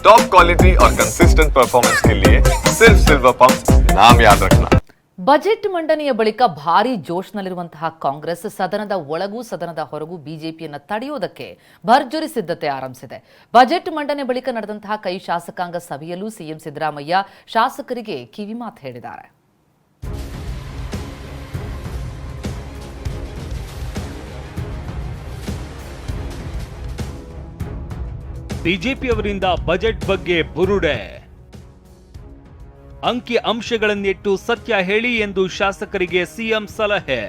Top quality और consistent performance के लिए सिर्फ सिल्वर पंप नाम याद रखना ಬಜೆಟ್ ಮಂಡನೆಯ ಬಳಿಕ ಭಾರೀ ಜೋಶ್ನಲ್ಲಿರುವಂತಹ ಕಾಂಗ್ರೆಸ್ ಸದನದ ಒಳಗೂ ಸದನದ ಹೊರಗೂ ಬಿಜೆಪಿಯನ್ನ ತಡೆಯುವುದಕ್ಕೆ ಭರ್ಜರಿ ಸಿದ್ಧತೆ ಆರಂಭಿಸಿದೆ ಬಜೆಟ್ ಮಂಡನೆ ಬಳಿಕ ನಡೆದಂತಹ ಕೈ ಶಾಸಕಾಂಗ ಸಭೆಯಲ್ಲೂ ಸಿಎಂ ಸಿದ್ದರಾಮಯ್ಯ ಶಾಸಕರಿಗೆ ಕಿವಿಮಾತು ಹೇಳಿದ್ದಾರೆ ಬಿಜೆಪಿಯವರಿಂದ ಬಜೆಟ್ ಬಗ್ಗೆ ಬುರುಡೆ. ಅಂಕಿ ಅಂಶಗಳನ್ನಿಟ್ಟು ಸತ್ಯ ಹೇಳಿ ಎಂದು ಶಾಸಕರಿಗೆ ಸಿಎಂ ಸಲಹೆ.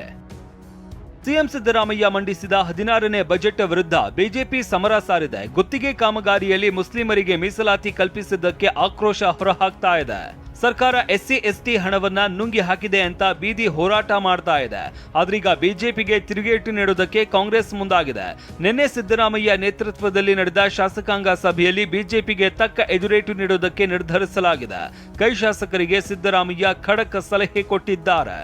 ಸಿಎಂ ಸಿದ್ದರಾಮಯ್ಯ ಮಂಡಿಸಿದ ಹದಿನಾರನೇ ಬಜೆಟ್ ವಿರುದ್ಧ ಬಿಜೆಪಿ ಸಮರ ಸಾರಿದೆ. ಗುತ್ತಿಗೆ ಕಾಮಗಾರಿಯಲ್ಲಿ ಮುಸ್ಲಿಮರಿಗೆ ಮೀಸಲಾತಿ ಕಲ್ಪಿಸಿದ್ದಕ್ಕೆ ಆಕ್ರೋಶ ಹೊರಹಾಕ್ತಾ ಇದೆ. ಸರ್ಕಾರ ಎಸ್ಸಿ, ಎಸ್ಟಿ ಹಣವನ್ನ ನುಂಗಿ ಹಾಕಿದೆ ಅಂತ ಬೀದಿ ಹೋರಾಟ ಮಾಡ್ತಾ ಇದೆ. ಆದ್ರೀಗ ಬಿಜೆಪಿಗೆ ತಿರುಗೇಟು ನೀಡುವುದಕ್ಕೆ ಕಾಂಗ್ರೆಸ್ ಮುಂದಾಗಿದೆ. ನಿನ್ನೆ ಸಿದ್ದರಾಮಯ್ಯ ನೇತೃತ್ವದಲ್ಲಿ ನಡೆದ ಶಾಸಕಾಂಗ ಸಭೆಯಲ್ಲಿ ಬಿಜೆಪಿಗೆ ತಕ್ಕ ಎದುರೇಟು ನೀಡುವುದಕ್ಕೆ ನಿರ್ಧರಿಸಲಾಗಿದೆ. ಕೈ ಶಾಸಕರಿಗೆ ಸಿದ್ದರಾಮಯ್ಯ ಖಡಕ್ ಸಲಹೆ ಕೊಟ್ಟಿದ್ದಾರೆ.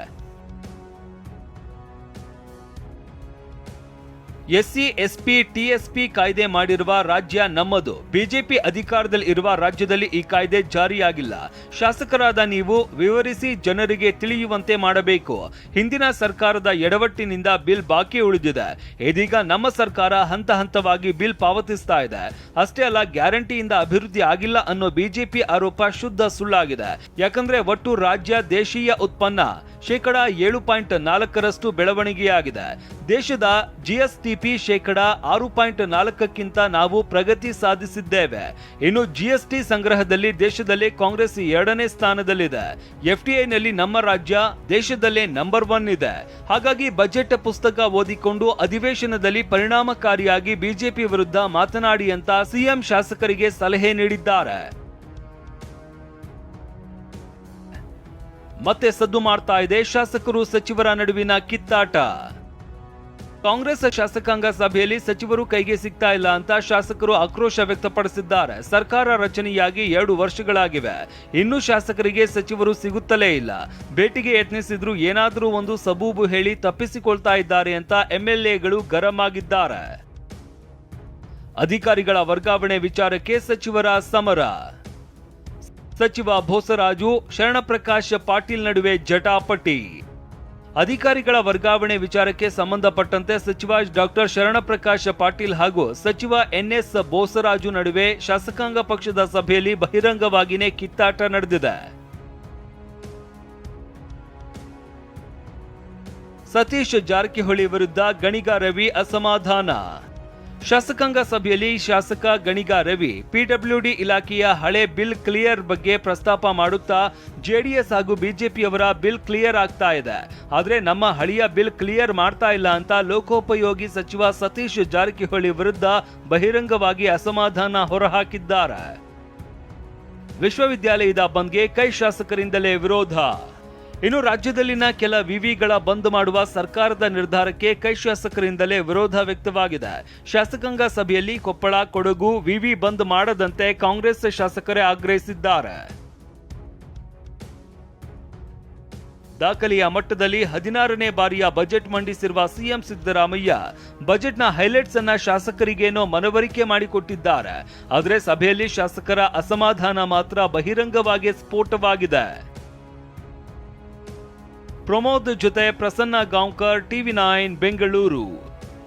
ಎಸ್ಸಿ, ಎಸ್ಪಿ, ಟಿಎಸ್ಪಿ ಕಾಯ್ದೆ ಮಾಡಿರುವ ರಾಜ್ಯ ನಮ್ಮದು. ಬಿಜೆಪಿ ಅಧಿಕಾರದಲ್ಲಿ ಇರುವ ರಾಜ್ಯದಲ್ಲಿ ಈ ಕಾಯ್ದೆ ಜಾರಿಯಾಗಿಲ್ಲ. ಶಾಸಕರಾದ ನೀವು ವಿವರಿಸಿ ಜನರಿಗೆ ತಿಳಿಯುವಂತೆ ಮಾಡಬೇಕು. ಹಿಂದಿನ ಸರ್ಕಾರದ ಎಡವಟ್ಟಿನಿಂದ ಬಿಲ್ ಬಾಕಿ ಉಳಿದಿದೆ. ಇದೀಗ ನಮ್ಮ ಸರ್ಕಾರ ಹಂತ ಹಂತವಾಗಿ ಬಿಲ್ ಪಾವತಿಸ್ತಾ ಇದೆ. ಅಷ್ಟೇ ಅಲ್ಲ, ಗ್ಯಾರಂಟಿಯಿಂದ ಅಭಿವೃದ್ಧಿ ಆಗಿಲ್ಲ ಅನ್ನೋ ಬಿಜೆಪಿ ಆರೋಪ ಶುದ್ಧ ಸುಳ್ಳಾಗಿದೆ. ಯಾಕಂದ್ರೆ ಒಟ್ಟು ರಾಜ್ಯ ದೇಶೀಯ ಉತ್ಪನ್ನ ಶೇಕಡಾ ಏಳು ಪಾಯಿಂಟ್ ನಾಲ್ಕರಷ್ಟು ಬೆಳವಣಿಗೆಯಾಗಿದೆ. ದೇಶದ ಜಿಎಸ್ಟಿಪಿ ಶೇಕಡ ಆರು ಪಾಯಿಂಟ್ ನಾಲ್ಕಕ್ಕಿಂತ ನಾವು ಪ್ರಗತಿ ಸಾಧಿಸಿದ್ದೇವೆ. ಇನ್ನು ಜಿಎಸ್ಟಿ ಸಂಗ್ರಹದಲ್ಲಿ ದೇಶದಲ್ಲೇ ಕಾಂಗ್ರೆಸ್ ಎರಡನೇ ಸ್ಥಾನದಲ್ಲಿದೆ. ಎಫ್ಟಿಐನಲ್ಲಿ ನಮ್ಮ ರಾಜ್ಯ ದೇಶದಲ್ಲೇ ನಂಬರ್ ಒನ್ ಇದೆ. ಹಾಗಾಗಿ ಬಜೆಟ್ ಪುಸ್ತಕ ಓದಿಕೊಂಡು ಅಧಿವೇಶನದಲ್ಲಿ ಪರಿಣಾಮಕಾರಿಯಾಗಿ ಬಿಜೆಪಿ ವಿರುದ್ಧ ಮಾತನಾಡಿ ಅಂತ ಸಿಎಂ ಶಾಸಕರಿಗೆ ಸಲಹೆ ನೀಡಿದ್ದಾರೆ. ಮತ್ತೆ ಸದ್ದು ಮಾಡ್ತಾ ಇದೆ ಶಾಸಕರು ಸಚಿವರ ನಡುವಿನ ಕಿತ್ತಾಟ. ಕಾಂಗ್ರೆಸ್ ಶಾಸಕಾಂಗ ಸಭೆಯಲ್ಲಿ ಸಚಿವರು ಕೈಗೆ ಸಿಗ್ತಾ ಇಲ್ಲ ಅಂತ ಶಾಸಕರು ಆಕ್ರೋಶ ವ್ಯಕ್ತಪಡಿಸಿದ್ದಾರೆ. ಸರ್ಕಾರ ರಚನೆಯಾಗಿ ಎರಡು ವರ್ಷಗಳಾಗಿವೆ. ಇನ್ನು ಶಾಸಕರಿಗೆ ಸಚಿವರು ಸಿಗುತ್ತಲೇ ಇಲ್ಲ. ಭೇಟಿಗೆ ಯತ್ನಿಸಿದ್ರು ಏನಾದರೂ ಒಂದು ಸಬೂಬು ಹೇಳಿ ತಪ್ಪಿಸಿಕೊಳ್ತಾ ಇದ್ದಾರೆ ಅಂತ ಎಂಎಲ್ಎಗಳು ಗರಂ ಆಗಿದ್ದಾರೆ ಅಧಿಕಾರಿಗಳ ವರ್ಗಾವಣೆ ವಿಚಾರಕ್ಕೆ ಸಚಿವರ ಸಮರ. ಸಚಿವ ಭೋಸರಾಜು ಶರಣಪ್ರಕಾಶ್ ಪಾಟೀಲ್ ನಡುವೆ ಜಟಾಪಟಿ. ಅಧಿಕಾರಿಗಳ ವರ್ಗಾವಣೆ ವಿಚಾರಕ್ಕೆ ಸಂಬಂಧಪಟ್ಟಂತೆ ಸಚಿವ ಡಾಕ್ಟರ್ ಶರಣಪ್ರಕಾಶ ಪಾಟೀಲ್ ಹಾಗೂ ಸಚಿವ ಎನ್ಎಸ್ ಬೋಸರಾಜು ನಡುವೆ ಶಾಸಕಾಂಗ ಪಕ್ಷದ ಸಭೆಯಲ್ಲಿ ಬಹಿರಂಗವಾಗಿಯೇ ಕಿತ್ತಾಟ ನಡೆದಿದೆ. ಸತೀಶ್ ಜಾರಕಿಹೊಳಿ ವಿರುದ್ಧ ಗಣಿಗ ರವಿ ಅಸಮಾಧಾನ. ಶಾಸಕಾಂಗ ಸಭೆಯಲ್ಲಿ ಶಾಸಕ ಗಣಿಗ ರವಿ, ಪಿಡಬ್ಲ್ಯೂಡಿ ಇಲಾಖೆಯ ಹಳೆ ಬಿಲ್ ಕ್ಲಿಯರ್ ಬಗ್ಗೆ ಪ್ರಸ್ತಾಪ ಮಾಡುತ್ತಾ ಜೆಡಿಎಸ್ ಹಾಗೂ ಬಿಜೆಪಿಯವರ ಬಿಲ್ ಕ್ಲಿಯರ್ ಆಗ್ತಾ ಇದೆ. ಆದರೆ ನಮ್ಮ ಹಳೆಯ ಬಿಲ್ ಕ್ಲಿಯರ್ ಮಾಡ್ತಾ ಇಲ್ಲ ಅಂತ ಲೋಕೋಪಯೋಗಿ ಸಚಿವ ಸತೀಶ್ ಜಾರಕಿಹೊಳಿ ವಿರುದ್ಧ ಬಹಿರಂಗವಾಗಿ ಅಸಮಾಧಾನ ಹೊರಹಾಕಿದ್ದಾರೆ. ವಿಶ್ವವಿದ್ಯಾಲಯದ ಬಂದ್ಗೆ ಕೈ ಶಾಸಕರಿಂದಲೇ ವಿರೋಧ. ಇನ್ನು ರಾಜ್ಯದಲ್ಲಿನ ಕೆಲ ವಿವಿಗಳ ಬಂದ್ ಮಾಡುವ ಸರ್ಕಾರದ ನಿರ್ಧಾರಕ್ಕೆ ಕೈ ಶಾಸಕರಿಂದಲೇ ವಿರೋಧ ವ್ಯಕ್ತವಾಗಿದೆ. ಶಾಸಕಾಂಗ ಸಭೆಯಲ್ಲಿ ಕೊಪ್ಪಳ, ಕೊಡಗು ವಿವಿ ಬಂದ್ ಮಾಡದಂತೆ ಕಾಂಗ್ರೆಸ್ ಶಾಸಕರೇ ಆಗ್ರಹಿಸಿದ್ದಾರೆ. ದಾಖಲೆಯ ಮಟ್ಟದಲ್ಲಿ ಹದಿನಾರನೇ ಬಾರಿಯ ಬಜೆಟ್ ಮಂಡಿಸಿರುವ ಸಿಎಂ ಸಿದ್ದರಾಮಯ್ಯ ಬಜೆಟ್ನ ಹೈಲೈಟ್ಸ್ ಅನ್ನ ಶಾಸಕರಿಗೇನೋ ಮನವರಿಕೆ ಮಾಡಿಕೊಟ್ಟಿದ್ದಾರೆ. ಆದರೆ ಸಭೆಯಲ್ಲಿ ಶಾಸಕರ ಅಸಮಾಧಾನ ಮಾತ್ರ ಬಹಿರಂಗವಾಗಿ ಸ್ಫೋಟವಾಗಿದೆ. ಪ್ರಮೋದ್ ಜೊತೆ ಪ್ರಸನ್ನ ಗಾಂವ್ಕರ್ ಟಿವಿ ನೈನ್ ಬೆಂಗಳೂರು.